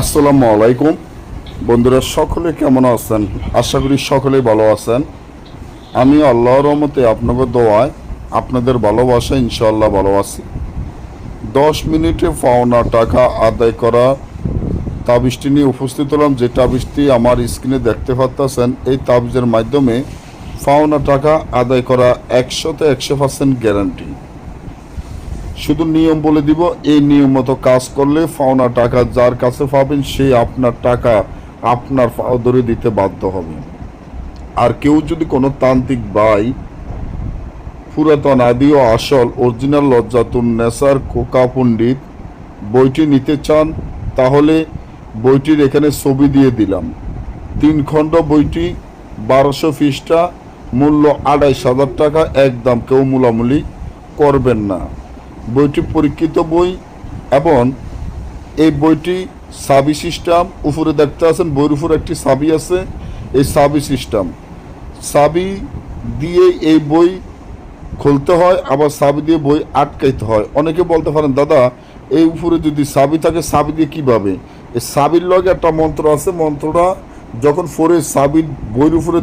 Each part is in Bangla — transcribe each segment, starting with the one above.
আসসালামু আলাইকুম। বন্ধুরা, সকলে কেমন আছেন? আশা করি সকলেই ভালো আছেন। আমি আল্লাহর রহমতে আপনাকে দোয়ায়, আপনাদের ভালোবাসা ইনশাল্লাহ ভালো আছি। দশ মিনিটে পাওনা টাকা আদায় করা তাবিজটি নিয়ে উপস্থিত হলাম। যে তাবিজটি আমার স্ক্রিনে দেখতে পাচ্ছেন এই তাবিজের মাধ্যমে পাওনা টাকা আদায় করা একশোতে একশো পার্সেন্ট গ্যারান্টি। শুধু নিয়ম বলে দিব, এই নিয়ম মতো কাজ করলে পাওনা টাকা যার কাছে পাবেন, সে আপনার টাকা আপনার ধরে দিতে বাধ্য হবে। আর কেউ যদি কোনো তান্ত্রিক ভাই, পুরাতন আদি ও আসল, অরিজিনাল লজ্জাতুন নেসার কোকা পণ্ডিত বইটি নিতে চান, তাহলে বইটির এখানে ছবি দিয়ে দিলাম। তিন খণ্ড বইটি বারোশো পৃষ্ঠা, মূল্য আড়াইশ হাজার টাকা, একদম কেউ মূলামূলি করবেন না। বইটি পরীক্ষিত বই এবং এই বইটি সাবি সিস্টেম। উপরে দেখতে আছেন, বইয়ের উপর একটি সাবি আছে, এই সাবি সিস্টেম। সাবি দিয়ে এই বই খুলতে হয়, আবার সাবি দিয়ে বই আটকাইতে হয়। অনেকে বলতে পারেন, দাদা, এই উপরে যদি সাবি থাকে, সাবি দিয়ে কীভাবে? এই সাবির লগে একটা মন্ত্র আছে, মন্ত্রটা যখন ফোরে সাবির বইয়ের উপরে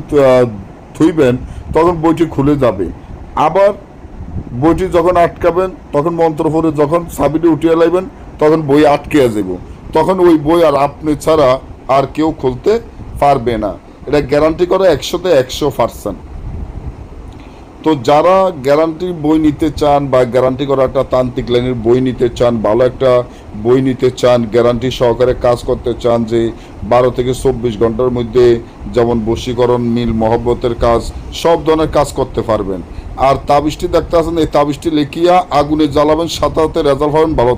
থুইবেন, তখন বইটি খুলে যাবে। আবার বইটি যখন আটকাবেন, তখন মন্ত্র পড়ে যখন সাবিটি উঠিয়ে লাইবেন, তখন বই আটকে যাব তখন ওই বই আর আপনি ছাড়া আর কেউ খুলতে পারবে না। এটা গ্যারান্টি করা একশোতে একশো পার্সেন্ট তো যারা গ্যারান্টি বই নিতে চান বা গ্যারান্টি করা একটা তান্ত্রিক লাইনের বই নিতে চান, ভালো একটা বই নিতে চান গ্যারান্টি সহকারে কাজ করতে চান যে বারো থেকে চব্বিশ ঘণ্টার মধ্যে যেমন বশীকরণ, মিল, মহব্বতের কাজ, সব ধরনের কাজ করতে পারবেন। আর তাবিজটি দেখতে আছেন এই তাবিজটি লেখিয়া আগুনে জ্বালাবেন সাথে সাথে রেজাল্ট হবেন ভালো